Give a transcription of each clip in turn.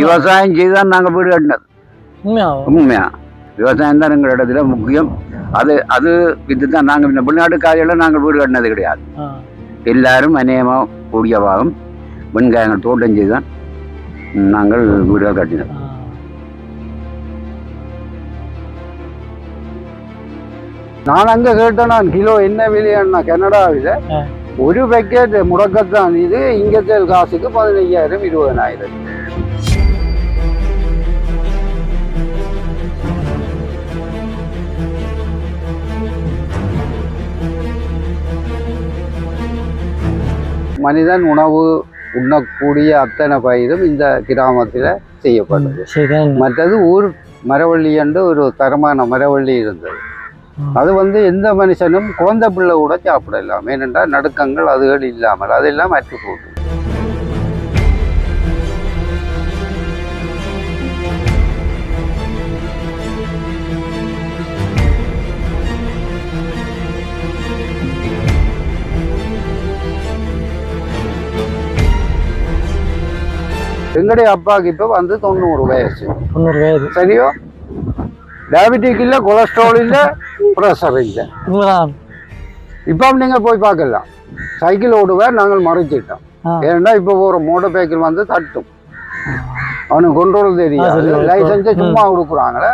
விவசாயம் செய்து தான் நாங்கள் வீடு கட்டினது. உண்மையா? விவசாயம் தான் எங்கள் இடத்துல முக்கியம். அது அது இதுதான் நாங்கள் இந்த வெளிநாட்டு காலையில் நாங்கள் வீடு கட்டினது கிடையாது. எல்லாரும் அநேகமாக கூடிய பாகம் வெண்காயங்கள் தோட்டம் செய்து தான் நாங்கள் வீடுகள் கட்டினோம். நான் அங்க கேட்டேன் நான் கிலோ என்ன விலையாண்ணா கனடாவில். ஒரு பேக்கெட் முடக்கத்தான் இது இங்கத்தேல் காசுக்கு பதினையாயிரம் இருபதனாயிரம். மனிதன் உணவு உண்ணக்கூடிய அத்தனை பயிரும் இந்த கிராமத்தில் செய்யப்படுது மற்றது ஊர் மரவள்ளி என்று ஒரு தரமான மரவள்ளி இருந்தது. அது வந்து எந்த மனுஷனும் குழந்தை பிள்ளை கூட சாப்பிடலாம். ஏனென்றால் நடுக்கங்கள் அதுகள் இல்லாமல் அதெல்லாம் அற்று போகுது எங்களுடைய அப்பாவுக்கு இப்போ வந்து தொண்ணூறு வயசு. தொண்ணூறு வயது. சரியோ? டயபெட்டிக் இல்லை கொலஸ்ட்ரால் இல்லை ப்ரெஷர் இல்லை. இப்போ நீங்கள் போய் பார்க்கலாம். சைக்கிள் ஓடுவேன் நாங்கள் மறைச்சிட்டோம். ஏன்னா இப்போ ஒரு மோட்டர் சைக்கிள் வந்து தட்டும். அவனுக்கு கண்ட்ரோல் ஆ, தெரியாது லைசன்ஸை. சும்மா கொடுக்குறாங்களே.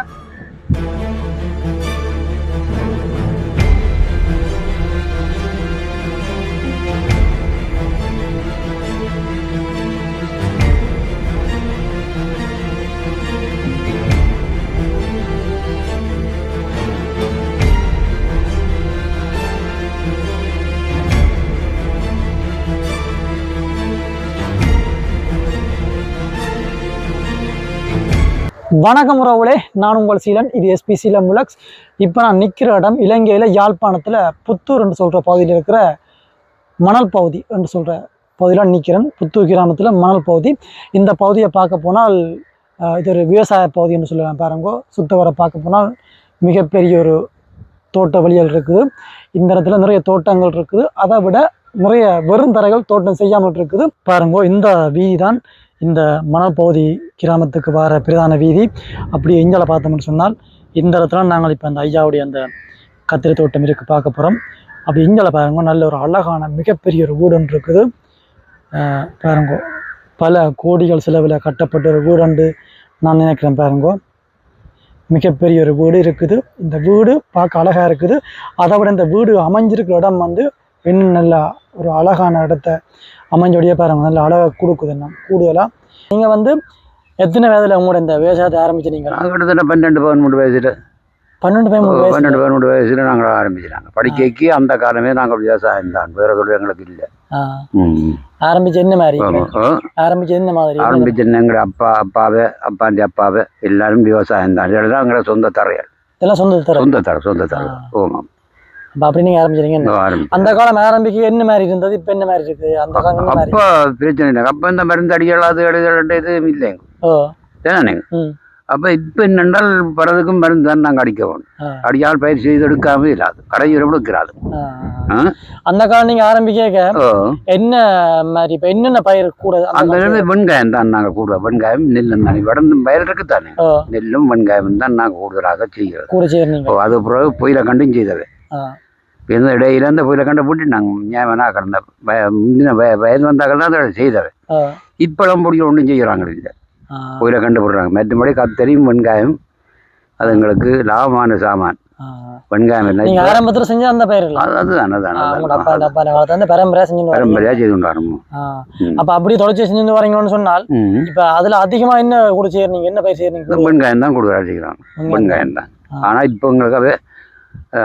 வணக்கம் உறவுகளே. நான் உங்கள் சீலன். இது எஸ்பி முலக்ஸ். இப்போ நான் நிற்கிற இடம் இலங்கையில் யாழ்ப்பாணத்தில் புத்தூர் என்று சொல்கிற பகுதியில் இருக்கிற மணல் பகுதி என்று சொல்கிற பகுதியில் நிற்கிறேன் புத்தூர் கிராமத்தில் மணல் பகுதி. இந்த பகுதியை பார்க்க போனால் இது ஒரு விவசாய பகுதி என்று சொல்லலாம் பாருங்கோ. சுத்தவரை பார்க்க போனால் மிகப்பெரிய ஒரு தோட்ட வழிகள் இருக்குது. இந்த இடத்துல நிறைய தோட்டங்கள் இருக்குது. அதை விட நிறைய வெறும் தரைகள் தோட்டம் செய்யாமல் இருக்குது. பாருங்கோ இந்த வீதி தான் இந்த மணல் கிராமத்துக்கு வர பிரதான வீதி. அப்படி எங்களை பார்த்தோம்னு சொன்னால் இந்த இடத்துல நாங்கள் இப்போ அந்த ஐயாவுடைய அந்த கத்திரி தோட்டம் இருக்குது பார்க்க போகிறோம் அப்படி இஞ்சால பாருங்க நல்ல ஒரு அழகான மிகப்பெரிய ஒரு வீடு இருக்குது. பாருங்கோ பல கோடிகள் செலவில் கட்டப்பட்ட ஒரு வீடுண்டு நான் நினைக்கிறேன் பாருங்கோ. மிகப்பெரிய ஒரு வீடு இருக்குது. இந்த வீடு பார்க்க அழகாக இருக்குது. அதை விட இந்த வீடு அமைஞ்சிருக்கிற இடம் வந்து இன்னும் நல்லா ஒரு அழகான இடத்த அமைஞ்சோடைய பாருங்க. நல்ல அழகாக கொடுக்குது என்ன கூடுதலாக நீங்கள் வந்து எத்தனை வயதில் உங்களோட இந்த விவசாயத்தை ஆரம்பிச்சிட்டீங்க? கிட்டத்தட்ட பன்னெண்டு பதிமூணு வயசுல. பன்னெண்டு பதிமூணு பன்னெண்டு பதிமூணு வயசுல நாங்கள் ஆரம்பிச்சிட்டாங்க. படிக்கைக்கு அந்த காலமே நாங்கள் விவசாயம் தான் வேற தொழில் எங்களுக்கு இல்லை. ஆரம்பிச்சு என்ன மாதிரி. ஆரம்பிச்சு என்ன மாதிரி? ஆரம்பிச்சு எங்களோட அப்பா அப்பாவே அப்பாண்டி அப்பாவே எல்லாரும் விவசாயம் தான். இதெல்லாம் எங்களோட சொந்த தரையல் இதெல்லாம் சொந்த தர. சொந்த தர சொந்த தர. அப்போ அப்படி நீங்கள் ஆரம்பிச்சிட்டீங்க என்ன? ஆரம்பி அந்த காலம் ஆரம்பிக்க என்ன மாதிரி இருந்தது? இப்போ என்ன மாதிரி இருக்கு? அந்த காலம் அப்போ பிரச்சனை இல்லை. அப்போ இந்த மருந்து அது அடிகள் இது இல்லைங்க ஓ. ஏதானேங்க ம். அப்போ இப்போ என்னென்றால் பறதுக்கும் மருந்து தான் நாங்கள் அடிக்க வேணும். அடியால் பயிர் செய்து எடுக்காம இல்லாது கடையில் எடுக்கிறாது? அந்த காலம் நீங்கள் ஆரம்பிக்க என்ன மாதிரி இப்போ என்னென்ன பயிர் கூட அந்த வெங்காயம் தான் நாங்கள் கூட வெங்காயம் நெல்லும் தானே. வடந்து பயிர் இருக்குத்தானே ஓ. நெல்லும் வெங்காயம் தான் நாங்கள் கூடுதலாக ஓ அது பிறகு புயல கண்டும் செய்தது. ஆ இந்த இடையில இந்த புயல கண்டு விட்டுட்டாங்க ஞாபகம் கிடந்த முந்தின வய- வயது வந்தாக்கள் தான் அதை செய்தவை இப்பெல்லாம் பிடிக்க ஒன்றும் செய்கிறாங்க இல்லை புயல கண்டு போடுறாங்க மற்றபடி கத்தரியும் வெங்காயம் அது எங்களுக்கு லாபமான சாமான். வெங்காயம் என்ன நீங்க ஆரம்பத்துல செஞ்ச அந்த பயிர் இல்ல அது- அதுதான் அதுதான் உங்களோட அப்பா அதுதான். அப்பா காலத்துல இருந்து பரம்பரையா செஞ்சு பரம்பரையாக செய்து கொண்டாடுமோ ஆ. ம். அப்ப அப்படி தொடர்ச்சி செஞ்சு வரீங்கன்னு சொன்னால் இப்ப அதுல அதிகமா என்ன கூட செய்யறீங்க என்ன பயிர் செய்யறீங்க வெங்காயம் தான் கூடுதலாக செய்கிறாங்க வெங்காயம் தான். ஆனால் இப்போ எங்களுக்கு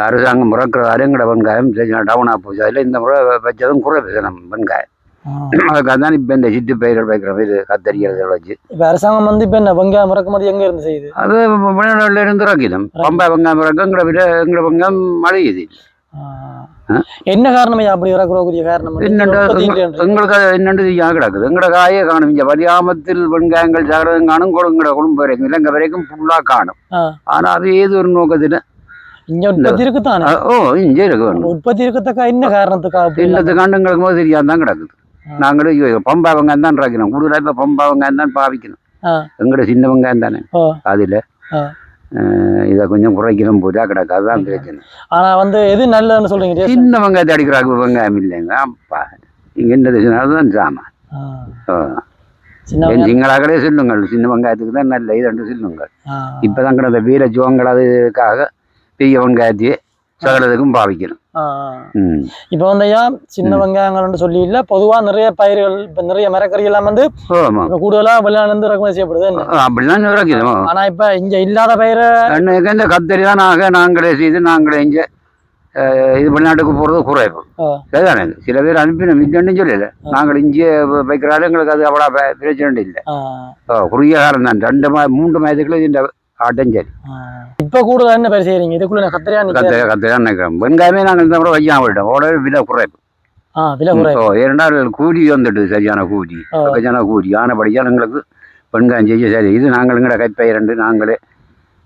அரசாங்கம் முறக்கிறதால எங்களோட வெங்காயம் டவுனாக போச்சு அதில் இந்த முறை வச்சதும் குறை பேசணும் வெங்காயம். அதுக்காக தான் இப்போ இந்த சிட்டு பயிர்கள் வைக்கிற இது கத்தரிக்கிறத வச்சு. இப்ப அரசாங்கம் வந்து இப்ப என்ன வெங்காயம் இறக்குமதி எங்க இருந்து செய்யுது? அது வெளிநாடுல இருந்து இறக்கிடும். பம்பா வெங்காயம் இறக்க எங்களை விட எங்களை வெங்காயம் மழையுது? என்ன காரணம் அப்படி இறக்குறக்கூடிய காரணம். எங்களுக்கு என்னண்டு கிடக்குது. எங்களோட காயே காணும். இங்கே வலியாமத்தில் வெங்காயங்கள் சாகிறதும் காணும். கொடுங்கட குடும்பம் வரைக்கும் இலங்கை வரைக்கும் ஃபுல்லாக காணும். ஆனால் அது ஏது ஒரு நோக்கத்தில் ஓ இங்கே இருக்கு வேணும் உற்பத்தி இருக்கத்தக்க என்ன காரணத்துக்காக போது தெரியாம தான் கிடக்குது. நாங்களும் பம்பா வெங்காயம் தான் இறக்கணும் கூடுதலாக இப்போ பம்பா வெங்காயம் தான் பாவிக்கணும். எங்கட சின்ன வெங்காயம் தானே அதுல இதை கொஞ்சம் குறைக்கணும் போதா கிடக்கு அதுதான் பிரச்சனை ஆனா வந்து எது நல்லதுன்னு சொல்றீங்க டேஸ்ட் சின்ன வெங்காயத்தை அடிக்கிறாங்க வெங்காயம் இல்லைங்க அப்பா நீங்க என்ன அதுதான் சாமான். சின்ன என் வெங்காயம். சிங்களாகவே சொல்லுங்கள் சின்ன வெங்காயத்துக்கு தான் நல்ல இது ரெண்டு சொல்லுங்கள். இப்பதான் கிடந்த வீர ஜோங்கள் அதுக்காக பெரிய வெங்காயத்தையே சகலத்துக்கும் பாவிக்கணும் இப்ப வந்து ஐயா சின்ன வெங்காயங்கள்னு சொல்லி இல்ல பொதுவா நிறைய பயிர்கள் நிறைய மரக்கறி எல்லாம் வந்து கூடுதலா வெளிநாட்டுல இருந்து இறக்குமதி செய்யப்படுது? அப்படிதான் சொல்றோம் ஆனா இப்ப இங்க இல்லாத பயிரை இந்த கத்தரி தான் நாங்கள் நாங்களே செய்து நாங்களே இங்கே இது வெளிநாட்டுக்கு போகிறது குறைவு. சரிதானே சில பேர் அனுப்பினோம் இல்லைன்னு சொல்லல நாங்கள் இங்கே வைக்கிறாலும் எங்களுக்கு அது அவ்வளோ பிரச்சனை இல்லை குறுகிய காலம் தான் ரெண்டு மூன்று மாதத்துக்குள்ள இந்த ஆட்டம் சரி ஆ. இப்ப கூடுதலா என்ன பயிர் செய்யறீங்க இதுக்குள்ள நான் கத்திரியா கத்தரி நிக்கிறேன். கத்தரி தான் நினைக்கிறோம் வெங்காயமே நாங்கள் இந்த முறை வைக்காம விட்டோம் ஓட விலை குறைவு. ஆ விலை குறை ஓ இரண்டாவது கூலி வந்துட்டு சரியான கூலி. சரியான கூலி. ஆனபடியால் எங்களுக்கு வெங்காயம் செய்ய சரி. இது நாங்கள் எங்கட கைப்பயிரண்டு நாங்களே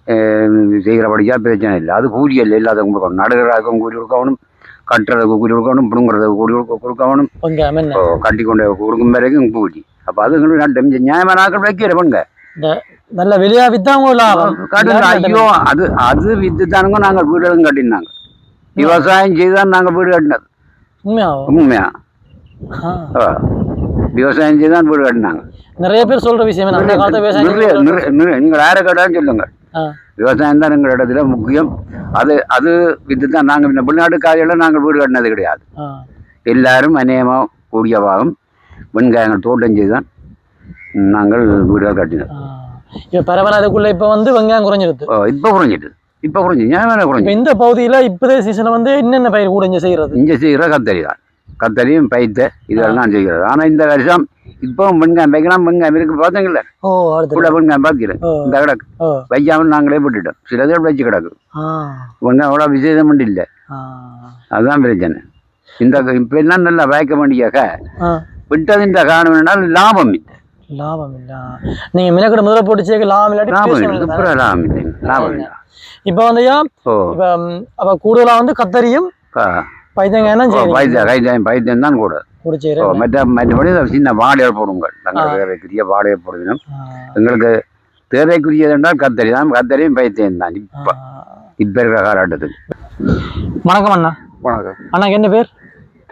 அஹ், செய்கிறபடியா பிரச்சனை இல்லை. அது கூலி இல்லை இல்லாதவங்க கொடுக்கணும். நடுகிறதுக்கும் கூலி கொடுக்கணும். கட்டுறதுக்கு கூலி கொடுக்கணும். பிடுங்குறதுக்கு கூலி கொடுக்க கொடுக்கணும். கட்டி கொண்டு கொடுக்கும் வரைக்கும் கூலி. அப்போ அது எங்களுக்கு ரெண்டு நியாயமான நாட்கள் வைக்கிற பண்ணுங்க நல்ல வெளியா வித்தாங்க லாபம் ஐயோ அது அது வித்து தானுங்க நாங்கள் வீடுகளும் கட்டினாங்க. விவசாயம் செய்து தான் நாங்கள் வீடு கட்டினது. உண்மையா. ஓ, விவசாயம் செய்து தான் வீடு கட்டினாங்க. நிறைய பேர் சொல்ற விஷயம் அந்த காலத்து விவசாயம் நீங்கள் யாரை கேட்டாலும் சொல்லுங்க. விவசாயம் தான் எங்கள் இடத்துல முக்கியம். அது அது வித்து தான் நாங்கள் இந்த வெளிநாட்டு காலையில் நாங்கள் வீடு கட்டினது கிடையாது. எல்லாரும் அநேகமாக கூடிய பாகம் வெங்காயங்கள் தோட்டம் செய்து தான் நாங்கள் வீடுகள் கட்டினோம். இப்ப பரவாயில்ல அதுக்குள்ள இப்ப வந்து வெங்காயம் குறைஞ்சிருது. ஓ, இப்போ குறைஞ்சிட்டு. இப்போ குறைஞ்சி ஞாபகம் குறைஞ்சி. இந்த பகுதியில இப்பதே சீசன்ல வந்து என்னென்ன பயிர் கூட இங்க செய்யறது? இங்கே செய்கிற கத்தரி தான். கத்தரியும் பைத்த இதெல்லாம் செய்கிறது ஆனால் இந்த வருஷம் இப்போ வெங்காயம் வைக்கலாம் வெங்காயம் இருக்கு அடுத்து கூட வெங்காயம் பார்க்கிறேன் இந்த கிடக்கு. வைக்காமல் நாங்களே போட்டுட்டோம். சில பேர் வச்சு கிடக்கு. வெங்காயம் அவ்வளோ விசேஷம் மட்டும் இல்லை. அதுதான் பிரச்சனை. இந்த இப்போ எல்லாம் நல்லா வயக்க வேண்டியாக்க ஆ. விட்டதின் காரணம் லாபம். இல்லை லாபம் இல்ல நீங்க மினக்கடை முதல்ல போட்டு சேர்க்க லாபம் இல்லாட்டி லாபம் லாபம் இல்லை. லாபம் இல்லை. இப்ப வந்து இப்ப அப்ப கூடுதலா வந்து கத்தரியும் பைத்தியம் பைத்தியம் தான் கூட. மற்ற மற்றபடி சின்ன வாழையர் போடுங்கள். நாங்கள் தேவைக்குரிய வாழையர் போடுவினோம் எங்களுக்கு தேவைக்குரியது என்றால் கத்தரி தான். கத்தரியும் பைத்தியம் தான். இப்போ இப்போ இருக்கிற காலகட்டத்துக்கு. வணக்கம் அண்ணா. வணக்கம். அண்ணாக்கு என்ன பேர்?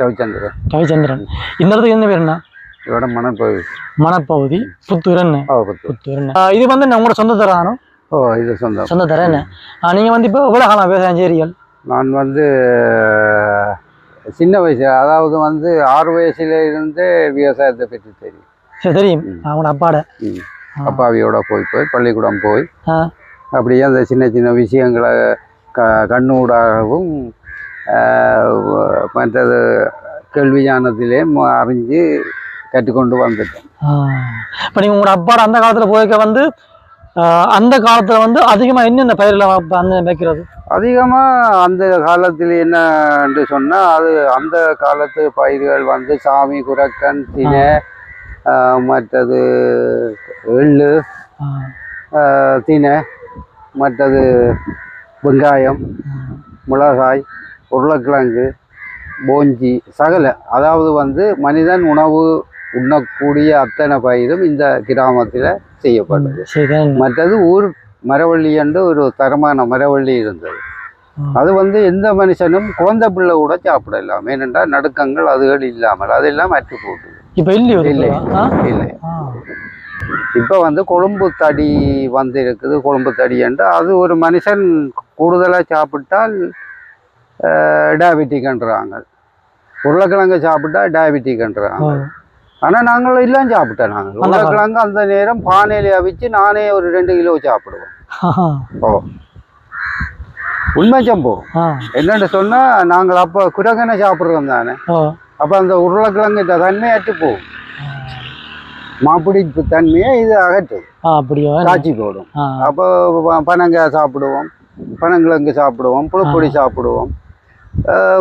ரவிச்சந்திரன். ரவிச்சந்திரன். இந்த இடத்துக்கு என்ன பேர் அண்ணா? இதோட மணப்பகுதி மணப்பகுதி புத்தூர் என்ன? ஓ பத்து புத்தூர் என்ன? ஆ, இது வந்து உங்களோட சொந்த தரானோ ஓ இது சொந்தம் சொந்த தர என்ன? ஆ, நீங்க வந்து இப்போ எவ்வளோ காலம் விவசாயம் செய்றீர்கள்? நான் வந்து சின்ன வயசு அதாவது வந்து ஆறு வயசுல இருந்தே விவசாயத்தை பற்றி தெரியும். சரி தெரியும். அவங்களோட அப்பாட. அப்பாவியோட போய் போய் பள்ளிக்கூடம் போய். அப்படியே அந்த சின்ன சின்ன விஷயங்களை க கண்ணூடாகவும் மற்றது கேள்வி ஞானத்திலே அறிஞ்சு கற்றுக்கொண்டு வந்துட்டேன். இப்போ நீங்கள் உங்களோட அப்பாட அந்த காலத்தில் போய்க்க வந்து அந்த காலத்தில் வந்து அதிகமாக என்னென்ன பயிரில் அந்த வைக்கிறது அதிகமாக அந்த காலத்தில் என்னன்னு சொன்னால் அது அந்த காலத்து பயிர்கள் வந்து சாமி குரக்கன் தினை மற்றது எள்ளு தினை மற்றது வெங்காயம் மிளகாய் உருளைக்கிழங்கு போஞ்சி சகல. அதாவது வந்து மனிதன் உணவு உண்ணக்கூடிய அத்தனை பயிரும் இந்த கிராமத்தில் செய்யப்பட்டது. மற்றது ஊர் மரவள்ளி என்று ஒரு தரமான மரவள்ளி இருந்தது. அது வந்து எந்த மனுஷனும் குழந்தை பிள்ளை கூட சாப்பிடலாம். ஏனென்றால் நடுக்கங்கள் அதுகள் இல்லாமல் அதெல்லாம் அற்று போட்டு இப்போ இல்லை. இல்லை. இப்போ வந்து கொழும்பு தடி வந்து இருக்குது கொழும்பு தடி என்று. அது ஒரு மனுஷன் கூடுதலாக சாப்பிட்டால் டயபெட்டிக்ன்றாங்க உருளைக்கிழங்கு சாப்பிட்டா டயபெட்டிக்ன்றாங்க. ஆனால் நாங்கள் எல்லாம் சாப்பிட்டோம் நாங்கள். உருளைக்கிழங்கு அந்த நேரம் பானையில அவிச்சு நானே ஒரு ரெண்டு கிலோ சாப்பிடுவேன். ஆஹா. ஓ. உண்மை சம்பவம் ஆ. என்னென்னு சொன்னால் நாங்கள் அப்போ குரங்கனை சாப்பிட்றோம் தானே. அப்போ அந்த உருளைக்கிழங்கு தன்மை அற்று போகும் மாப்பிடிப்பு தன்மையை இது அகற்றுது ஆ அப்படியோ? காய்ச்சி போடும். அப்போ பனங்காய் சாப்பிடுவோம் பனங்கிழங்கு சாப்பிடுவோம் புழுப்பொடி சாப்பிடுவோம்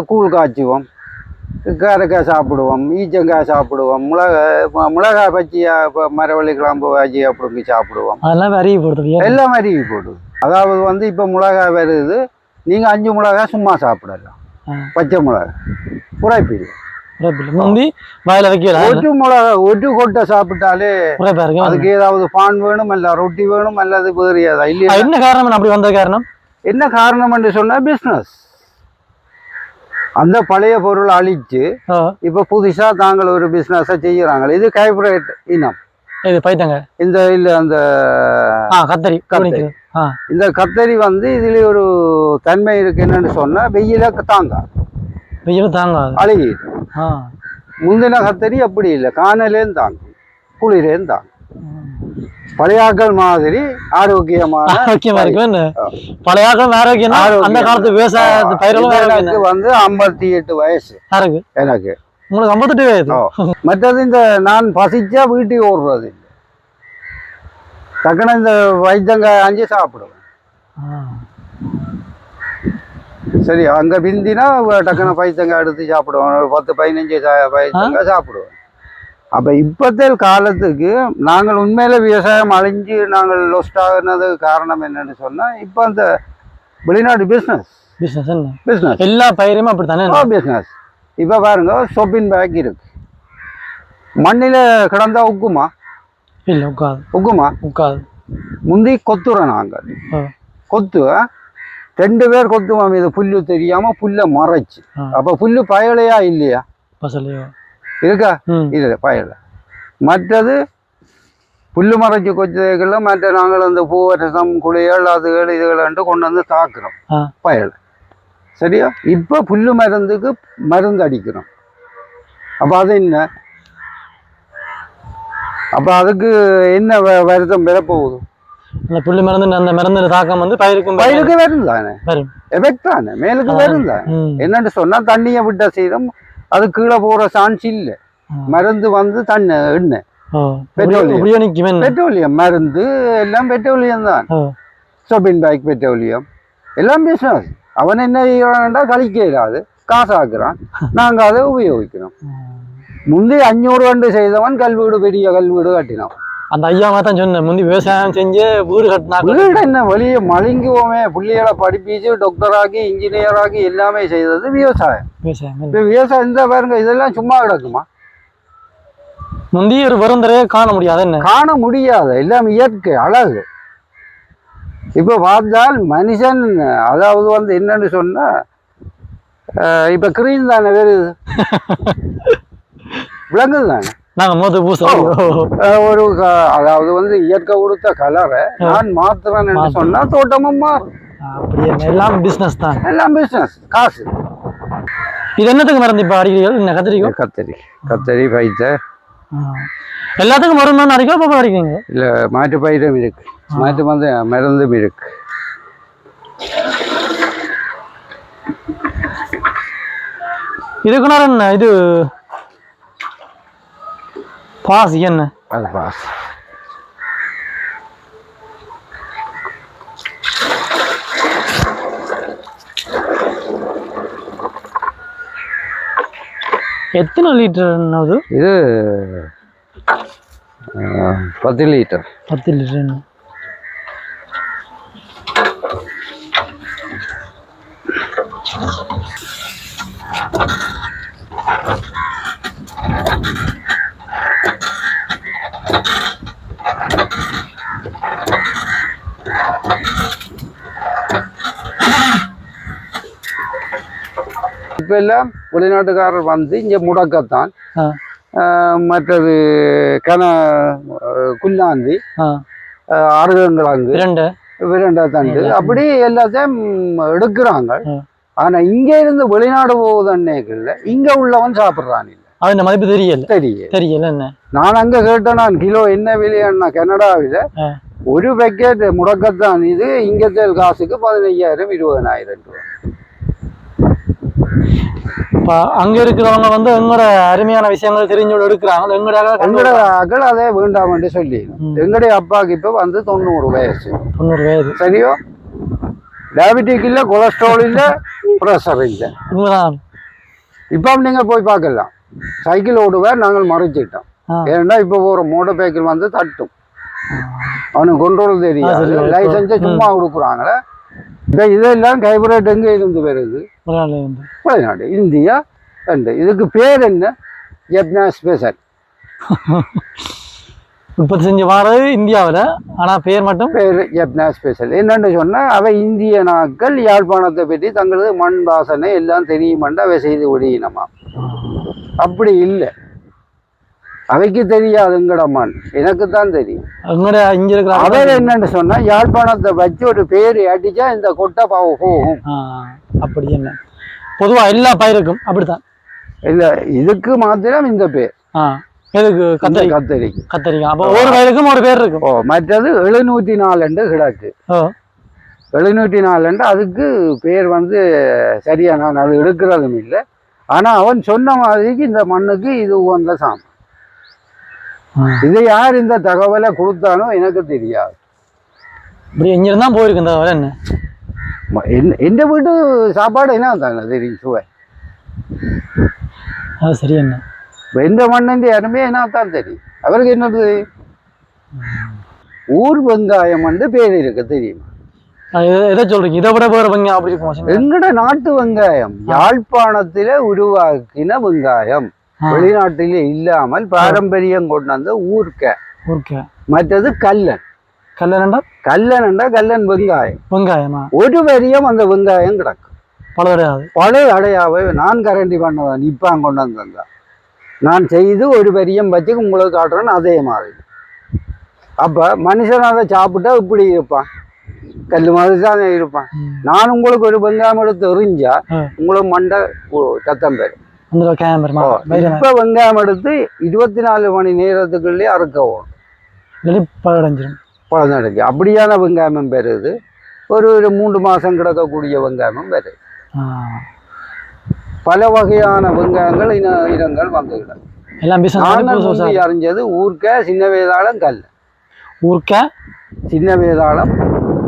கூழ் காய்ச்சுவோம். காரைக்காய் சாப்பிடுவோம் ஈச்சங்காய் சாப்பிடுவோம் மிளகாய் ம- மிளகாய் பச்சியா இப்போ மரவள்ளி கிளம்பு வாஜி அப்படி சாப்பிடுவோம். அதெல்லாம் அறிய போடுறது எல்லாம் மாதிரி போடுது. அதாவது வந்து இப்போ மிளகாய் வருது நீங்கள் அஞ்சு மிளகாய் சும்மா சாப்பிடலாம். பச்சை மிளகாய் உரைப்பீடு முந்தி வாயில வைக்கல. ஒரு மிளகா ஒரு கொட்டை சாப்பிட்டாலே அதுக்கு ஏதாவது பான் வேணும் அல்ல ரொட்டி வேணும் அல்லது வேறு என்ன காரணம்? அப்படி வந்த காரணம்? என்ன காரணம் என்று சொன்னா பிசினஸ் அந்த பழைய பொருள் அழிச்சு இப்ப புதுசா தாங்கள் ஒரு பிசினஸ செய்யறாங்க. இது ஹைப்ரேட் இனம். இது போயிட்டாங்க இந்த இல்ல அந்த கத்தரி கத்தரி. இந்த கத்தரி வந்து இதுல ஒரு தன்மை இருக்கு என்னன்னு சொன்னா வெயில தாங்க. வெயில் தாங்காது அழுகி முந்தின கத்தரி அப்படி இல்லை. காணலேயும் தாங்கும் குளிரேயும் தாங்கும் பழையாக்கள் மாதிரி ஆரோக்கியமான ஆரோக்கியமா இருக்கு என்ன? பழைய ஆட்கள் ஆரோக்கியம். அந்த. காலத்து விவசாய எனக்கு வந்து ஐம்பத்தி எட்டு வயசு. எனக்கு. உங்களுக்கு ஐம்பத்தெட்டு வயது? ஓ. மற்றது இந்த நான் பசிச்சா வீட்டுக்கு ஓடுறது. டக்குனு இந்த வைத்தங்காய் அஞ்சு சாப்பிடுவேன். சரி அங்க பிந்தினா டக்குனு பைத்தங்காய் எடுத்து சாப்பிடுவேன். ஒரு பத்து பதினஞ்சு பைத்தங்காய் சாப்பிடுவேன். அப்ப இப்பத்தே காலத்துக்கு நாங்கள் உண்மையில விவசாயம் அழிஞ்சு நாங்கள் லொஸ்ட் ஆகுனது காரணம் என்னன்னு சொன்னா இப்ப அந்த வெளிநாடு பிசினஸ் என்ன? பிசினஸ் எல்லா பயிருமே அப்படித்தானே? பிசினஸ் இப்ப பாருங்க சொப்பின் பேக் இருக்கு. மண்ணில கிடந்தா உக்குமா? இல்ல உட்காது உக்குமா? உட்காது முந்தி கொத்துறோம் நாங்கள். கொத்து ரெண்டு பேர் கொத்துவோம். இது புல்லு தெரியாம புல்லை மறைச்சு. அப்ப புல்லு பயலையா இல்லையா? பசலையோ? இருக்கா? இல்லை பயல மற்றது புல்லு மறைச்சு கொச்சதைகள்ல மற்ற நாங்கள் அந்த பூவரசம் குளியல் அதுகள் இதுகள் கொண்டு வந்து தாக்குறோம். ஆ. பயல் சரியா? இப்போ புல்லு மருந்துக்கு மருந்து அடிக்கிறோம். அப்போ அது என்ன? அப்போ அதுக்கு என்ன வருத்தம் பெறப்போகுது அந்த புள்ளி மருந்து அந்த மருந்து தாக்கம் வந்து பயிருக்கும் பயிருக்கு வரும். தானே வரும். எஃபெக்ட் தானே? மேலுக்கு வரும் தானே என்னன்னு சொன்னா தண்ணியை விட்ட சீரம் அது கீழே போற சான்ஸ் இல்லை. மருந்து வந்து தண்ணி எண்ணெய். பெட்ரோலியம். பெட்ரோலியம் மருந்து எல்லாம் பெட்ரோலியம் தான். சோபின் பேக் பெட்ரோலியம் எல்லாம் பிஸ்னஸ் அவன் என்ன செய்யறான்டா கழிக்க இல்லாது காசு ஆக்குறான் நாங்க அதை உபயோகிக்கிறோம். முந்தி அஞ்சூறு ஆண்டு செய்தவன் கல்வீடு பெரிய கல்வீடு கட்டினான். அந்த ஐயா தான் சொன்னேன் முந்தி விவசாயம் செஞ்சு வீடு கட்டினாக்க வீடு என்ன வெளியே மழுங்குவோமே பிள்ளைகளை படிப்பிச்சு டாக்டர் ஆகி இன்ஜினியர் ஆகி எல்லாமே செய்தது விவசாயம். விவசாயம்? இப்ப விவசாயம் இந்த பாருங்க இதெல்லாம் சும்மா கிடக்குமா? முந்தி ஒரு வருந்தரையே காண முடியாது என்ன? காண முடியாத. எல்லாம் இயற்கை அழகு. இப்ப பார்த்தால் மனுஷன் அதாவது வந்து என்னன்னு சொன்னா அஹ், இப்ப கிரீன் தானே வருது விலங்குது தானே? நாங்க மோத்து பூச அஹ், ஒரு அதாவது வந்து இயற்கை கொடுத்த கலரை நான் மாத்துறேன்னு மாத்து. சொன்னா தோட்டமும் மாறும் அப்படி என்ன எல்லாம் பிசினஸ் தான். எல்லாம் பிசினஸ் காசு. இது என்னத்துக்கு மருந்து இப்ப அடிக்கிறீர்கள்? என்ன கத்திரிக்கோ? கத்தரி. கத்தரி பைத்த. எல்லாத்துக்கும் மருந்து அடிக்கோ பாப்பா அடிக்கீங்க இல்ல மாட்டு பயிரும் இருக்கு மாட்டு வந்து மருந்தும் இருக்கு இதுக்கு நேரம் என்ன? இது பாசி என்ன அது பாஸ் எத்தனை லிட்டர் என்னது இது பத்து லிட்டர் பத்து லிட்டர் இப்ப எல்லாம் வெளிநாட்டுக்காரர் வந்து இங்க முடக்கத்தான். மற்றது கன குல்லாந்தி ஆ. அஹ், அருகங்கிழங்கு இரண்டு விரண்டா தண்டு. அப்படி எல்லாத்தையும் எடுக்கிறாங்க. ஆனா இங்க இருந்து வெளிநாடு போகுது அன்னைக்குள்ள இங்க உள்ளவன் சாப்பிடுறான் இல்ல. அது இந்த மதிப்பு தெரியல. தெரிய தெரியல என்ன? நான் அங்க கேட்டேன் நான் கிலோ என்ன விலையான்னா கனடாவில். ஒரு பேக்கெட் முடக்கத்தான் இது. இங்கத்தேல் காசுக்கு பதினையாயிரம் இருபதனாயிரம் ரூபாய். இப்ப அங்க இருக்கிறவங்க வந்து எங்களோட அருமையான விஷயங்கள் தெரிஞ்சோடு எடுக்கிறாங்க. எங்களோட எங்கட அக்கள் அதே வேண்டாம் என்று சொல்லி. எங்களுடைய அப்பாவுக்கு இப்ப வந்து தொண்ணூறு வயசு. தொண்ணூறு வயது. சரியோ? டயபெட்டிக் இல்ல கொலஸ்ட்ரால் இல்ல ப்ரெஷர் இல்ல. உண்மைதான். இப்போ நீங்க போய் பார்க்கலாம். சைக்கிள் ஓடுவார் நாங்கள் மறைச்சிட்டோம். ஏன்னா இப்போ ஒரு மோட்டர் சைக்கிள் வந்து தட்டும். அவனுக்கு கொண்டோல் தெரியாது. சரி. லைசன்ஸை சும்மா கொடுக்குறாங்களே. இந்த இதெல்லாம் கைபரேட் எங்க இருந்து வருது. வெளிநாடு இந்தியா உண்டு இதுக்கு பேர் என்ன? ஜப்னா ஸ்பெஷல். உற்பத்தி செஞ்சு வாரது இந்தியாவில் ஆனா பேர் மட்டும்? பேர் ஜப்னா ஸ்பெஷல். என்னன்னு சொன்னா அவை இந்திய நாட்கள் யாழ்ப்பாணத்தை பற்றி தங்களது மண் வாசனை எல்லாம் தெரியுமாண்டு அவை செய்து ஒழியினமா அப்படி இல்லை. அவைக்கு தெரியாதுங்கட மண் எனக்கு தான் தெரியும். அவர் என்னன்னு சொன்னா யாழ்ப்பாணத்தை வச்சு ஒரு பேர் அடிச்சா இந்த கொட்டை பாவ போகும். அப்படி என்ன? பொதுவா எல்லா பயிருக்கும் அப்படித்தான். இல்ல இதுக்கு மாத்திரம் இந்த பேர். ஆ எதுக்கு? இந்த கத்தரி. கத்தரிக்கு. கத்தரிக்காய் அப்போ ஒரு பயிருக்கும் ஒரு பேர் இருக்கும். ஓ மற்றது எழுநூற்றி நாலுண்டு கிடக்கு எழுநூற்றி நாலுண்டு அதுக்கு பேர் வந்து சரியா நான் அது எடுக்கிறதும் இல்லை. ஆனா அவன் சொன்ன மாதிரிக்கு இந்த மண்ணுக்கு இது உகந்த சாமம் ஆ. இதை யார் இந்த தகவலை கொடுத்தானோ எனக்கு தெரியாது. இப்படி இங்க இருந்தா போயிருக்கு இந்த வேலை என்ன? எந்த வீட்டு சாப்பாடு என்ன தாங்க தெரியும் சுவை? அது சரி என்ன? எந்த மண்ணுன்ற யாருமே என்ன தான் தெரியும். அவருக்கு என்னது ஊர் வெங்காயம் வந்து பேர் இருக்கு தெரியுமா? எதை- சொல்றீங்க? இதை விட வேற பங்க அப்படி இருக்குமா? எங்கட நாட்டு வெங்காயம் யாழ்ப்பாணத்தில உருவாக்கின வெங்காயம். வெளிநாட்டிலே இல்லாமல் பாரம்பரியம் கொண்டு வந்த ஊர்க்க. ஓகே மற்றது கல்லன். கல்யாணம்டா கல்லன்டா கல்லன் வெங்காயம். வெங்காயமா? ஒரு வரியம் அந்த வெங்காயம் கிடக்கும். பழைய அடையாவை நான் கரண்டி பண்ணதான் நிப்பான் கொண்டு வந்தேன் நான் செய்து ஒரு வரியம் வச்சு உங்களுக்கு காட்டுறேன்னு அதே மாதிரி. அப்ப மனுஷன் அதை சாப்பிட்டா இப்படி இருப்பான். கல் மாதிரி தான் இருப்பான். நான் உங்களுக்கு ஒரு வெங்காயம் எடுத்து எறிஞ்சா. உங்களுக்கு மண்டை சத்தம் பெறும் கேமரா ஓ, இப்ப வெங்காயம் எடுத்து இருபத்தி நாலு மணி நேரத்துக்குள்ளே அறுக்கவும் பழம் அடைஞ்சு அப்படியான வெங்காயமும் பெறுது. ஒரு ஒரு மூன்று மாசம் கிடக்கக்கூடிய வெங்காயமும் பெறுது. ஆ. பல வகையான வெங்காயங்கள் இன இனங்கள் வந்துவிடும் எல்லாம் பிசினஸ் நாங்கள் முந்தி அறிஞ்சது ஊர்க்க சின்ன வேதாளம் கல் ஊர்க்க? சின்ன வேதாளம்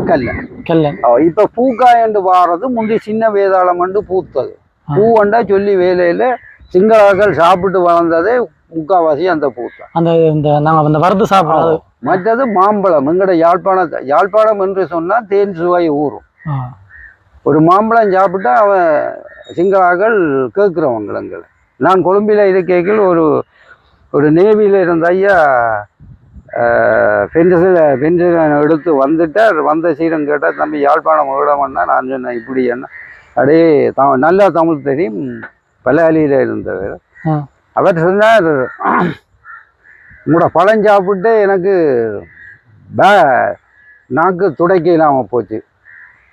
கல் கல்லன் ஓ, இப்ப பூக்காயண்டு வாரது முந்தி சின்ன வேதாளம் வந்து பூத்தது. பூவண்டா சொல்லி வேலையில சிங்களாக்கள் சாப்பிட்டு வளர்ந்ததே முக்காவாசி அந்த பூத்தான் அந்த இந்த நாங்க அந்த வரது சாப்பிடுறது. மற்றது மாம்பழம். எங்கட யாழ்ப்பாணத்தை யாழ்ப்பாணம் என்று சொன்னா தேன் சுவை ஊறும். ஒரு மாம்பழம் சாப்பிட்டா அவன் சிங்களாக்கள் கேட்குறவங்களங்களை நான் கொழும்பில இது கேட்கல ஒரு ஒரு நேவியில் இருந்த ஐயா பென்சில் பென்சில் எடுத்து வந்துட்டார். வந்த சீரம் கேட்டால் தம்பி யாழ்ப்பாணம் விடமன்னா நான் சொன்னேன் இப்படி என்ன? அடே த நல்லா தமிழ் தெரியும். பல்லாலியில் இருந்தவர். அவர் சொன்னார் உங்களோட பழம் சாப்பிட்டு எனக்கு பே நாக்கு துடைக்க இல்லாமல் போச்சு.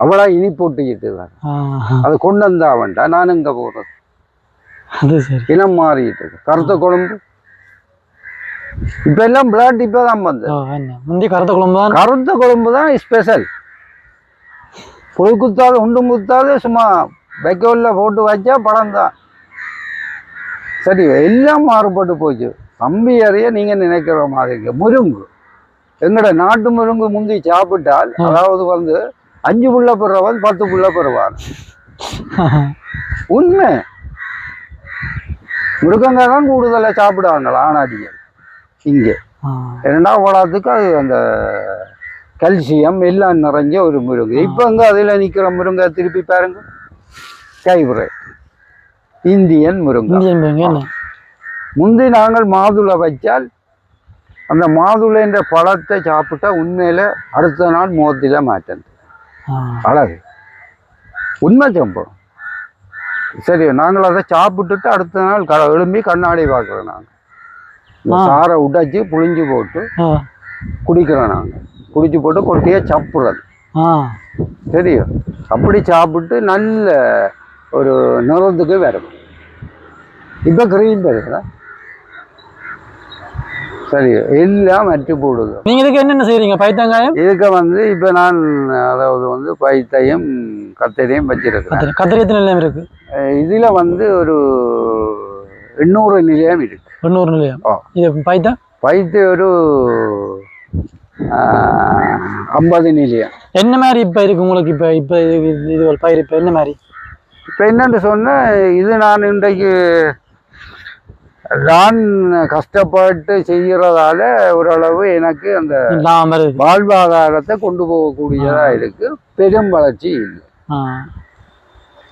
அவ்வளோ இனிப்பு ஒட்டிக்கிட்டு. அது கொண்டு வந்தா அவன்டா. நான் இங்கே போகிறது இனம் மாறிட்டு. கருத்த குழம்பு. இப்ப எல்லாம் பிளாட் இப்போ தான் வந்து முந்தி கருத்த குழம்பு தான். கருத்த குழம்பு தான் ஸ்பெஷல் புழு குத்தாது உண்டு குத்தாது சும்மா வைக்கோல்ல போட்டு வச்சா பழம் தான் சரி எல்லாம் மாறுபட்டு போச்சு. கம்பி அறிய நீங்க நினைக்கிற மாதிரி முருங்கு. எங்கட நாட்டு முருங்கு முந்தி சாப்பிட்டால். அதாவது வந்து அஞ்சு புள்ள பெறவன் பத்து புள்ள பெறுவான். உண்மை. முருங்கங்காய் தான் கூடுதலாக சாப்பிடுவாங்களா ஆனாடிகள் இங்கே. ஆ. இரண்டாம் வளத்துக்கு அது அந்த கல்சியம் எல்லாம் நிறைஞ்ச ஒரு முருங்கை. இப்போ அங்கே அதில் நிற்கிற முருங்கை திருப்பி பாருங்க. கைவுரை. இந்தியன் முருங்கை. முந்தி நாங்கள் மாதுளை வச்சால் அந்த மாதுளைன்ற பழத்தை சாப்பிட்டா உண்மையில அடுத்த நாள் முகத்தில மாற்றம். அழகு. உண்மை சம்பவம். சரி நாங்கள் அதை சாப்பிட்டுட்டு அடுத்த நாள் க எழும்பி கண்ணாடி பார்க்குறோம் நாங்கள். சாரை உடைச்சி புழிஞ்சு போட்டு. குடிக்கிறோம் நாங்கள் குடிச்சு போட்டு கொட்டியே சாப்பிட்றது. தெரியும். அப்படி சாப்பிட்டு நல்ல ஒரு நிறத்துக்கு வரும். இப்போ கிரீம் வருதுல சரி எல்லாம் மற்ற போடுது. நீங்க இதுக்கு என்னென்ன செய்றீங்க? பைத்தங்காயம்? இதுக்கு வந்து இப்போ நான் அதாவது வந்து பைத்தையும் கத்தரியும் வச்சிருக்கிறேன். கத்திரி எத்தனை நிலையம் இருக்கு? இதில் வந்து ஒரு எண்ணூறு நிலையம் இருக்கு. எண்ணூறு நிலையம். இது பைத்தா? பைத்து ஒரு ஐம்பது நிலையம் என்ன மாதிரி இப்ப இருக்கு உங்களுக்கு இப்ப இப்ப இது இது ஒரு பயிர் இப்ப என்ன மாதிரி? இப்போ என்னன்னு சொன்னால் இது நான் இன்றைக்கு நான் கஷ்டப்பட்டு செய்கிறதால ஓரளவு எனக்கு அந்த வாழ்வாதாரத்தை கொண்டு போகக்கூடியதா இருக்கு. பெரும் வளர்ச்சி இல்லை ஆ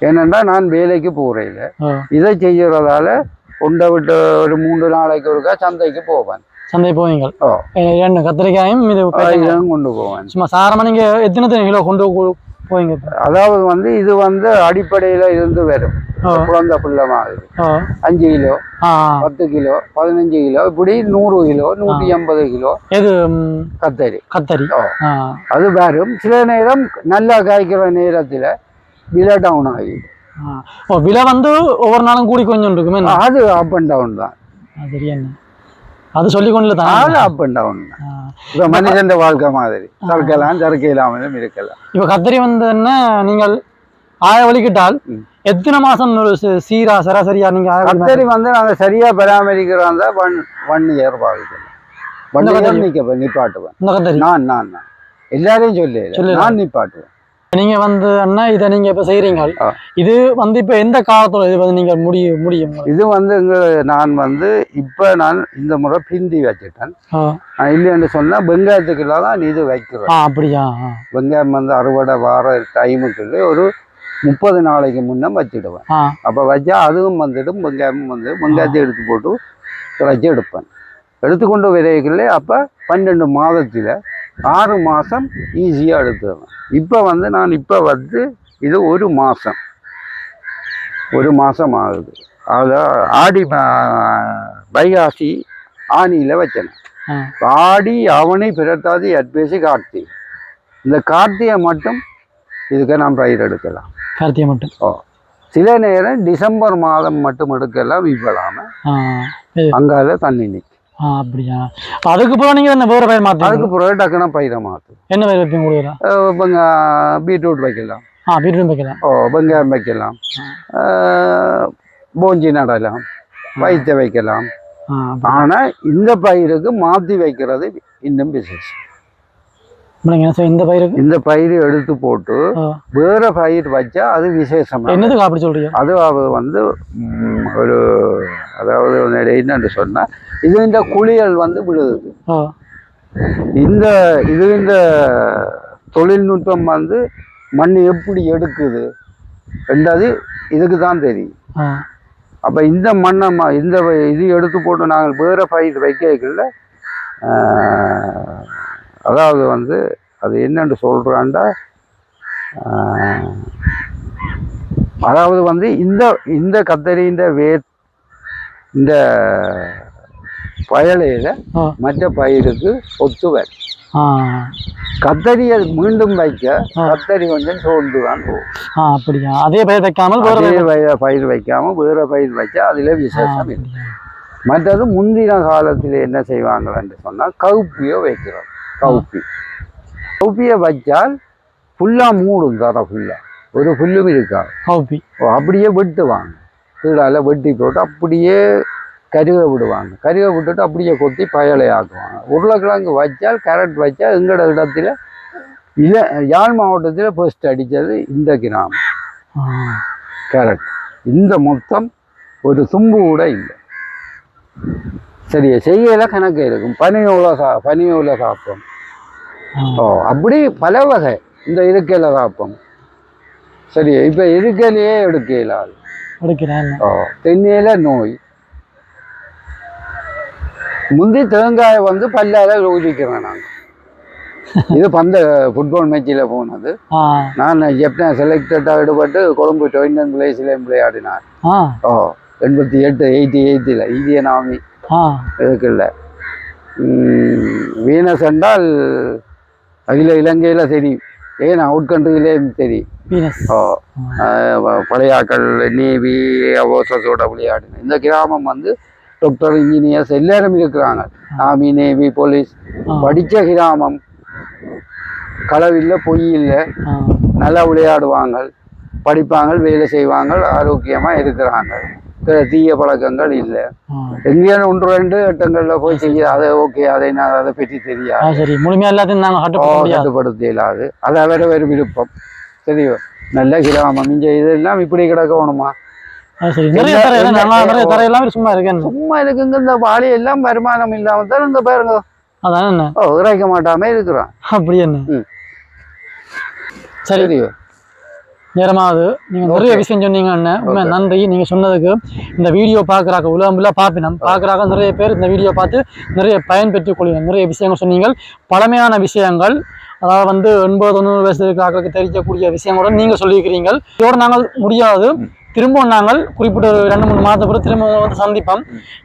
ஏனென்றா நான் வேலைக்கு போகிறேன் இதை செய்யறதால உண்டை விட்டு ஒரு மூன்று நாளைக்கு ஒருக்கா சந்தைக்கு போவேன். சந்தை போவீங்க என்ன கத்திரிக்காயும் இது கொண்டு போவேன் சும்மா சாரமா நீங்க எத்தனை கிலோ கொண்டு போவீங்க? அதாவது வந்து இது வந்து அடிப்படையில இருந்து வரும் குழந்தை பிள்ளை மாதிரி அஞ்சு கிலோ பத்து கிலோ பதினஞ்சு கிலோ இப்படி நூறு கிலோ நூற்றி எண்பது கிலோ ம், கத்தரி கத்தரி அது வரும் சில நேரம் நல்லா காய்க்கிற நேரத்தில் விலை டவுன் ஆகி விலை வந்து ஒவ்வொரு நாளும் கூடி கொஞ்சம் இருக்குமே? அது அப் அண்ட் டவுன் தான் அது சரி என்ன அது சொல்லி கொண்டு அது தான் அப் அண்ட் டவுன் இப்போ மனுஷன் வாழ்க்கை மாதிரி சறுக்கலாம் சறுக்க இல்லாமலும் இருக்கலாம். இப்ப கத்திரி வந்து என்ன நீங்கள் ஆய வலிக்கிட்டால். எத்தனை மாசம் ஒரு சீரா சராசரியா நீங்க கத்தரி வந்து நாங்கள் சரியாக பராமரிக்கிறோம் தான் ஒன் ஒன் இயர் பாதிக்கலாம்? நிற்க நிப்பாட்டுவேன். நான் நான் நான். எல்லாரையும் சொல்லி. நான் நிப்பாட்டுவேன். நீங்க வந்து அண்ணா இதை நீங்க இப்ப செய்றீங்க. ஆ. இது வந்து இப்ப எந்த காலத்துல இது வந்து நீங்க முடிய முடியும்? இது வந்து நான் வந்து இப்போ நான் இந்த முறை பிந்தி வச்சுட்டேன். இல்லைன்னு சொன்னால் வெங்காயத்துக்குள்ள தான் இது வைக்கிறேன் அப்படியா. வெங்காயம் வந்து அறுவடை வார டைமுக்குள்ளே ஒரு முப்பது நாளைக்கு முன்னே வச்சிடுவேன். அப்போ வச்சா அதுவும் வந்துடும் வெங்காயமும் வந்து வெங்காயத்தை எடுத்து போட்டு குறைச்சி எடுப்பேன். எடுத்துக்கொண்டு விரைக்குள்ளே அப்போ பன்னெண்டு மாதத்தில் ஆறு மாதம் ஈஸியாக எடுத்துடுவேன் இப்போ வந்து நான் இப்போ வந்து இது ஒரு மாதம் ஒரு மாதம் ஆகுது. அதில் ஆடி வைகாசி ஆனியில் வச்சேன். ஆடி அவனை பிறத்தாதி அற்பேசி கார்த்திகை இந்த கார்த்திகை மட்டும் இதுக்கு நாம் பயிர் எடுக்கலாம். கார்த்திகை மட்டும்? ஓ. சில நேரம் டிசம்பர் மாதம் மட்டும் எடுக்கலாம் இது. அங்கால தண்ணி அப்படியா? அதுக்கு பிறகு நீங்க என்ன வேற பயிர் மாத்தீங்க அதுக்கு பிறகு டக்குனா பயிரை மாற்றும் என்ன பயிர் வைப்பீங்க கொடுக்குறா வெங்க பீட்ரூட் வைக்கலாம். ஆ பீட்ரூட் வைக்கலாம். ஓ வெங்காயம் வைக்கலாம். போஞ்சி நடலாம். வைத்த வைக்கலாம். ஆ அப்ப- ஆனால் இந்த பயிருக்கு மாற்றி வைக்கிறது இன்னும் விசேஷம். இந்த பயிருக்கு இந்த பயிர் எடுத்து போட்டு. வேற பயிர் வச்சா அது விசேஷமா. என்னதுக்கு அப்படி சொல்றீங்க? அது வந்து ஒரு அதாவது என்னன்னு சொன்னா இது இந்த குளியல் வந்து விழுகுது. ஆ. இந்த இது இந்த தொழில்நுட்பம் வந்து மண் எப்படி எடுக்குது ரெண்டாவது இதுக்கு தான் தெரியும். அப்போ இந்த மண்ணை இந்த இது எடுத்து போட்டு நாங்கள் வேற பயிர் வைக்கல. அதாவது வந்து அது என்னன்னு சொல்கிறாண்டா அதாவது வந்து இந்த இந்த கத்தரின்ற வேர் இந்த பயலையில் மற்ற பயிருக்கு ஒத்து வரும் ஆ. கத்தரியை மீண்டும் வைக்க கத்தரி கொஞ்சம் சோர்ந்து தான் போகும் அப்படியா? அதே பயிர் வைக்காமல் வேற அதே பயிர் வய- பயிர் வைக்காம வேற பயிர் வச்சா அதுல விசேஷம் இல்லை. மற்றது முந்தின காலத்தில் என்ன செய்வாங்கன்னு சொன்னா கவுப்பியோ வைக்கிறோம். கவுப்பி கவுப்பியை வச்சால் ஃபுல்லா மூடும் தர ஃபுல்லா ஒரு புல்லும் இருக்காது கவுப்பி அப்படியே வெட்டுவாங்க. கீழால வெட்டி போட்டு அப்படியே கருக விடுவாங்க. கருக விட்டுட்டு அப்படியே கொத்தி பயலை ஆக்குவாங்க. உருளைக்கிழங்கு வச்சால் கேரட் வச்சா எங்களோட இடத்துல இல்லை யாழ் மாவட்டத்தில் ஃபர்ஸ்ட் அடித்தது இந்த கிராமம். கேரட் இந்த மொத்தம் ஒரு தும்பு கூட இல்லை. சரி செய்யல கணக்கு இருக்கும். பனியோல சா பனியோல சாப்பிடும் ஆ. ஓ அப்படி பல வகை. இந்த இருக்கையில் சாப்பிடும் சரி இப்போ இருக்கையிலேயே எடுக்க இயலாது எடுக்கிறேன் ஓ தென்னையில நோய். முந்தி தேங்காயை வந்து பல்லால ஊதிக்கிறோம் நாங்கள் இது பந்த ஃபுட்பால் மேட்சில் போனது. நான் எப்படின் செலக்டடாக ஈடுபட்டு கொழும்பு டொயின்டன் பிளேஸில் விளையாடினார். ஓ எண்பத்தி எட்டு எயிட்டி எயிட்டில் இந்தியன் ஆர்மி ஆ. இருக்குல்ல. வீனஸ் என்றால் அகில இலங்கையில் தெரியும் ஏன் அவுட் ஓ ஆஹ் ப- பழையாக்கள் நேவி ஓசஸோட விளையாடின இந்த கிராமம் வந்து டாக்டர் இன்ஜினியர்ஸ் எல்லாரும் இருக்கிறாங்க. Army navy police. படித்த கிராமம். களவில்லை பொய் இல்லை நல்லா விளையாடுவாங்க. படிப்பாங்க வேலை செய்வாங்க ஆரோக்கியமாக இருக்கிறாங்க. தீய பழக்கங்கள் இல்லை. ஆ. எங்கேயும் ஒன்று ரெண்டு இடங்களில் போய் செய்ய அதை ஓகே அதை நான் அதை பற்றி தெரியாது. சரி. முழுமையா எல்லாத்தையும் நாங்கள் கட்டுப்படுத்த இயலாது. அது வேற வேறு விருப்பம். சரியோ நல்ல கிராமம். இங்கே இதெல்லாம் இப்படி கிடக்கணுமா? சரி. சும்மா இருக்குங்க. இந்த வாழை எல்லாம் வருமானம் இல்லாமல் தான் இங்கே பாருங்க. அதான் இறைக்க மாட்டாம இருக்கிறான். அப்படி என்ன. சரி. நேரமாவது நீங்க நிறைய. விஷயம் சொன்னீங்க அண்ணன் உண்மை. நன்றி. நீங்க சொன்னதுக்கு இந்த வீடியோ பாக்குறாங்க உலகம் ஃபுல்லா பாப்பினம் பாக்குறாங்க நிறைய பேர் இந்த வீடியோ பார்த்து நிறைய பயன் பெற்றுக் கொள்ளுங்க நிறைய விஷயங்கள் சொன்னீங்க பழமையான விஷயங்கள் அதாவது வந்து எண்பது தொண்ணூறு வயசு இருக்கிறாங்களுக்கு தெரிஞ்சக்கூடிய விஷயங்களோட நீங்க சொல்லியிருக்கிறீங்க இதோட நாங்கள் முடியாது. திரும்ப நாங்கள் குறிப்பிட்ட ஒரு ரெண்டு மூணு மாதத்துக்கு பிறகு திரும்ப உங்களை வந்து சந்திப்போம்.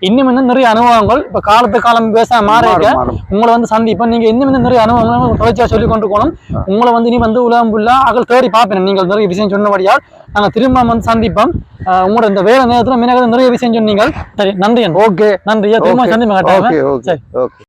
இன்னும் இன்னும் நிறைய அனுபவங்கள். இப்ப காலத்து காலம் பேச மாற மாறும், மாறும். உங்களை வந்து சந்திப்பேன் நீங்க இன்னும் இன்னும் நிறைய அனுபவங்கள் தொடர்ச்சியா சொல்லி கொண்டு போகணும் உங்களை வந்து நீ வந்து உலகம் ஃபுல்லா அகல் தேடி பார்ப்பேன். நீங்கள் நிறைய விஷயம் சொன்னபடியால் நாங்க திரும்ப வந்து சந்திப்போம். உங்களோட இந்த வேலை நேரத்துல மீனக நிறைய விஷயம் சொன்னீங்க சரி நன்றி. ஓகே நன்றி திரும்ப. சந்திப்போம் ஓகே சரி. ஓகே